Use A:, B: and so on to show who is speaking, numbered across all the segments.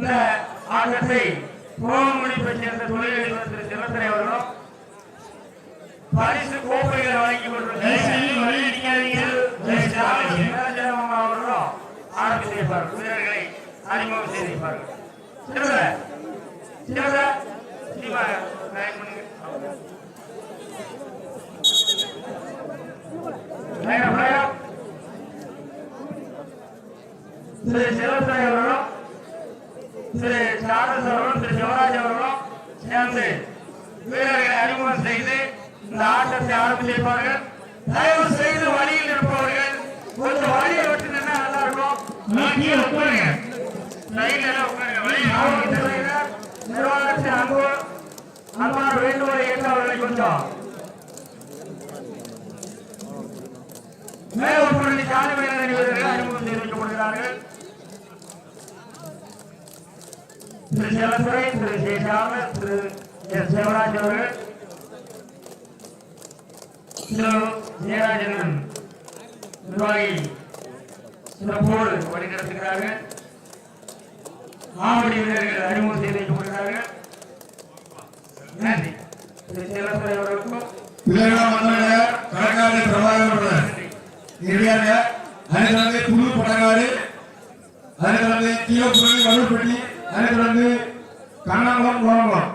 A: இந்த
B: ஆட்டத்தை
A: கோவமணிப்பை சேர்ந்த தொழிலதிபர் திரு சிவசரை அவர்களும் பரிசு கோப்பைகளை வழங்கி கொண்டிருக்கிறார் அவர்களும் ஆரம்பி செய்வார்கள் வீரர்களை அறிமுகம் செய்திருப்பார்கள். சிவர சிவர சிவா. திரு சிவசரை அவர்களும் திரு சாரஸ் அவர்களும் திரு சிவராஜ் அவர்களும் சேர்ந்து வீரர்களை அறிமுகம் செய்து இந்த ஆட்டத்தை ஆரம்பித்திருப்பார்கள் தயவு செய்து வழியில் இருப்பவர்கள் கொஞ்சம் வழியை விட்டு நின்னா நல்லா இருக்கும். உட்காருங்க. உட்காருங்க. வழியில் நிர்வாகத்தின் அன்பு அன்பான வேண்டுகோளை ஏற்றவர்களை கொஞ்சம் மேலப்பள்ளி சாலை வீரர்கள் வீரர்கள் அறிமுகம் செய்து வைக்கப்படுகிறார்கள் திரு சிவத்துறை திரு சேஷாம திரு எஸ் சிவராஜ் அவர்கள் ஜெயராஜன் நிர்வாகி சிறப்போடு வழிநடத்துகிறார்கள். மாவடி வீரர்கள் அறிமுகம் செய்து வைக்கப்படுகிறார்கள் நன்றி. திரு அவர்களுக்கும்
C: கடற்காடு பிரபாகர் இறுதியாக அனைத்து தொடர்ந்து புது படங்காடு அதனை தொடர்ந்து கீழப்புறி வலுப்பட்டி அதனை தொடர்ந்து கண்ணங்குளம் கோணங்குளம்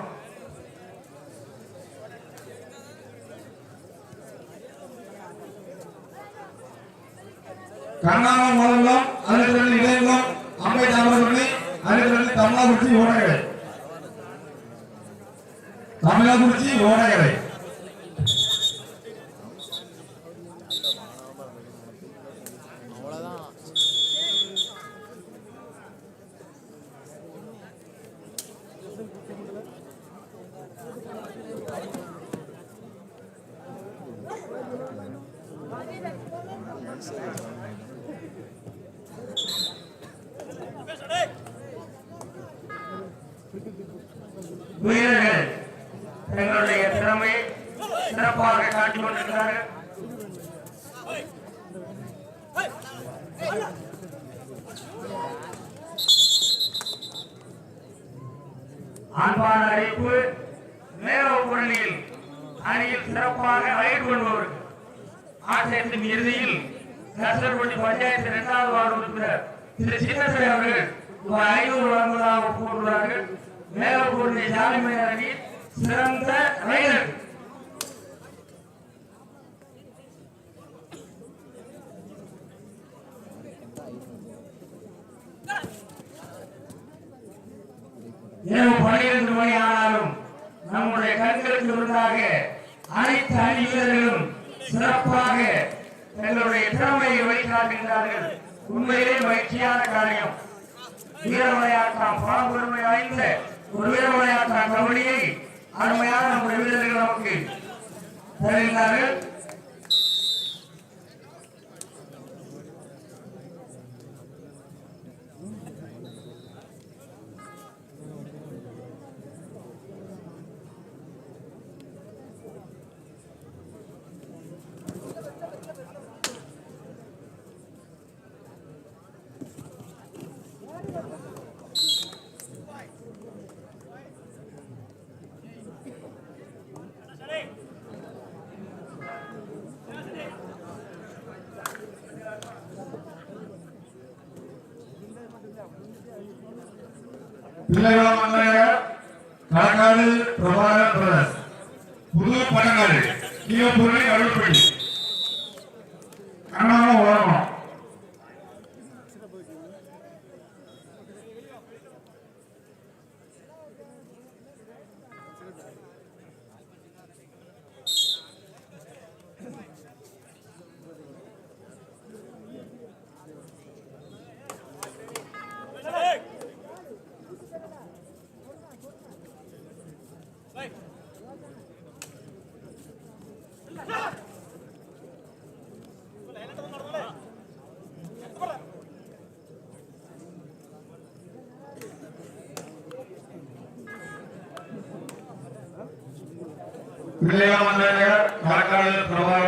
C: கண்ணாங்குளம்
A: மேலப்பள்ளியில் அணியில் சிறப்பாக வயது கொள்பவர்கள் ஆட்சியத்தின் இறுதியில் கசர்பட்டி பஞ்சாயத்து இரண்டாவது வார்டு உறுப்பினர் திரு சின்னசரி அவர்கள் ரூபாய் ஐநூறு வழங்குவதாக கூறுகிறார்கள் மேலப்பூர்ணி சாலைமையர் அணியில் சிறந்த ரைடர். இரவு பன்னிரண்டு மணி ஆனாலும் நம்முடைய கண்களுக்கு முன்னாக அனைத்து அணி வீரர்களும் சிறப்பாக தங்களுடைய திறமையை வெளிக்காட்டுகிறார்கள் உண்மையிலே மகிழ்ச்சியான காரியம். வீர விளையாட்டாம் பாம்பெருமை வாய்ந்த ஒரு வீர விளையாட்டாம் கபடியை அருமையான நம்முடைய வீரர்கள் நமக்கு தருகிறார்கள்
B: পুরাণে मिलेगा
A: मन प्रभाव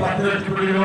A: பத்து லட்சம் ரூபாயோ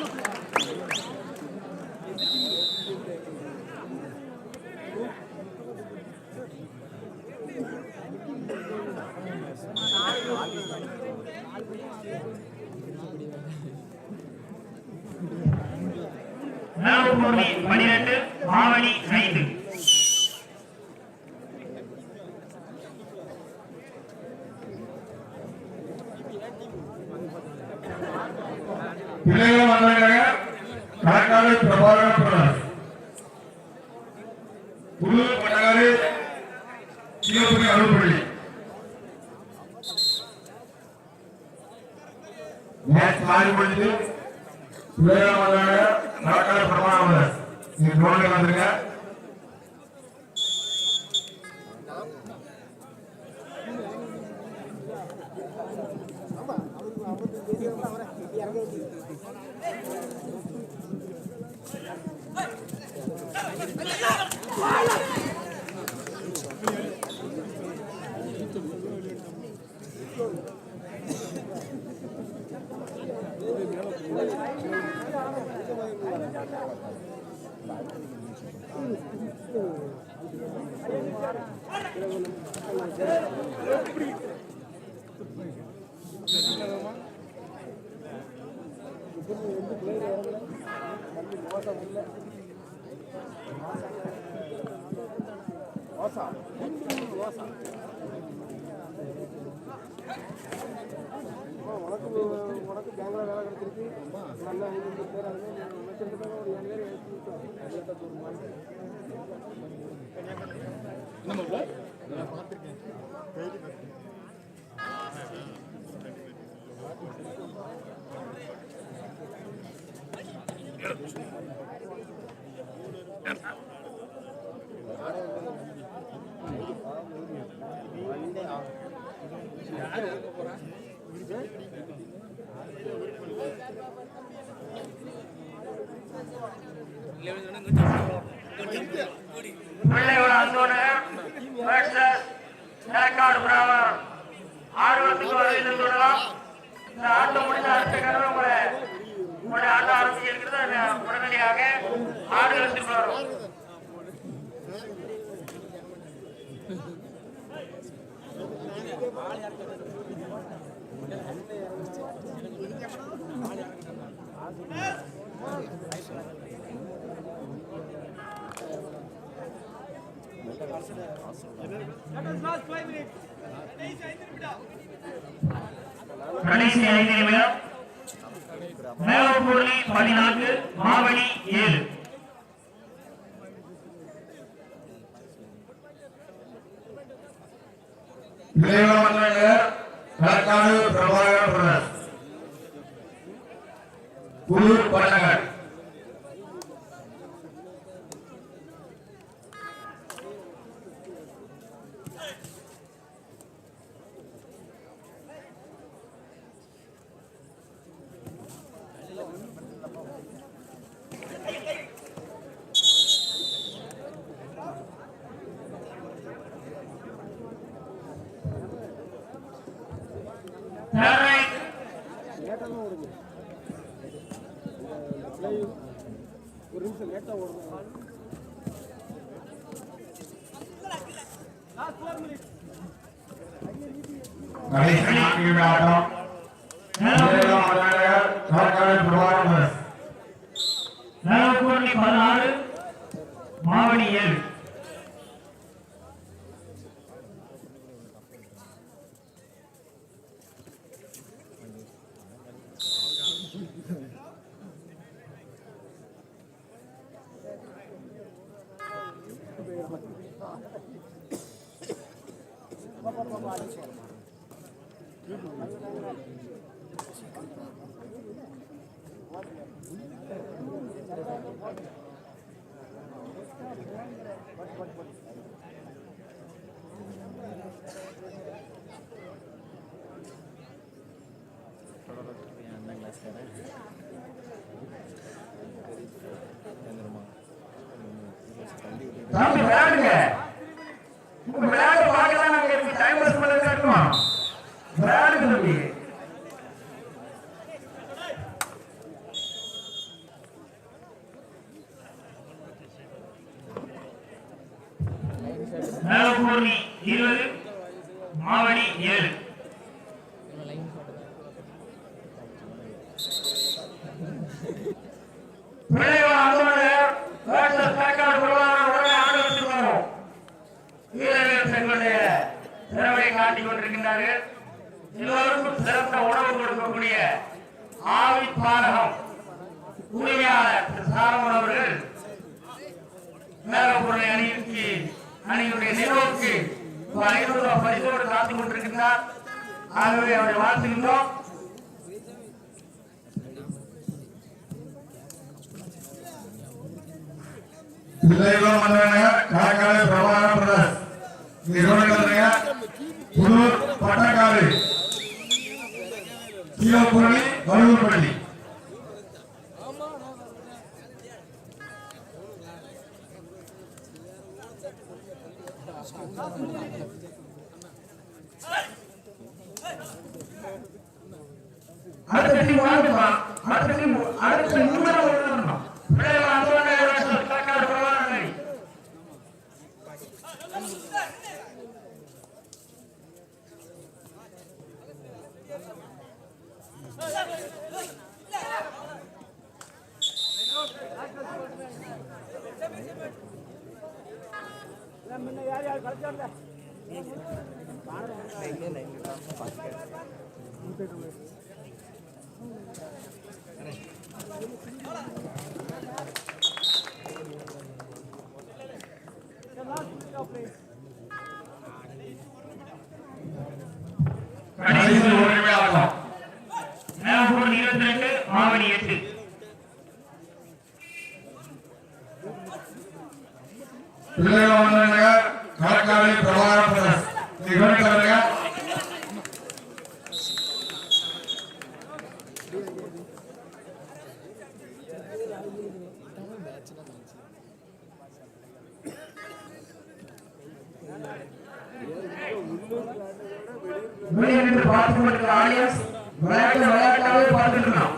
B: நாகூர் பனிரெண்டு ஆவணி ஐந்து. மோசம்
D: இல்லை உனக்கு உனக்கு பேங்கில் வேலை கிடைச்சிருக்கு நல்ல ஐநூறு பேர் அது
B: ஒரு ஏழு
D: பேர் நம்ம
B: பார்த்துருக்கேன் Yeah.
A: பிள்ளையோட அந்தோணர் ஏற்காடு பிராமணர் ஆர்வத்துக்கு வருகை தந்துள்ளோம் இந்த ஆட்டம் முடிந்த அடுத்த கனவு உங்களை உங்களுடைய ஆட்டம் உடனடியாக ஆடுகளுக்கு வரும் கடைசி ஐந்து நிமிடம் மேலப்பூர்லி பதினான்கு மாவடி ஏழு
B: இளையவன் நிமிஷம் நான்கு நிமிட ஆட்டம்
A: பதினாறு மாவடி ஏழு தம்பி விளையாடுங்க. உங்க விளையாட்டு பார்க்கலாம் நாங்க இப்படி டைம் பாஸ் பண்ண இருக்கோம்? விளையாடுங்க தம்பி. மேலப்பூர்ணி இருபது மாவடி ஏழு.
B: பிள்ளைகளும் வந்தாங்க காக்காலை பிரபாகர பிரதர்ஸ் இங்க கவனிக்காதீங்க புதூர் பட்டக்காடு சீவப்பள்ளி வலுவூர்பள்ளி
A: அடுத்த டீம் வாங்கப்பா அடுத்த டீம் அடுத்த மூணாவது வெளியே நின்று பார்த்து கொண்டிருக்கிற ஆடியன்ஸ் விளையாட்டு விளையாட்டாகவே பார்த்துட்டு இருக்கோம்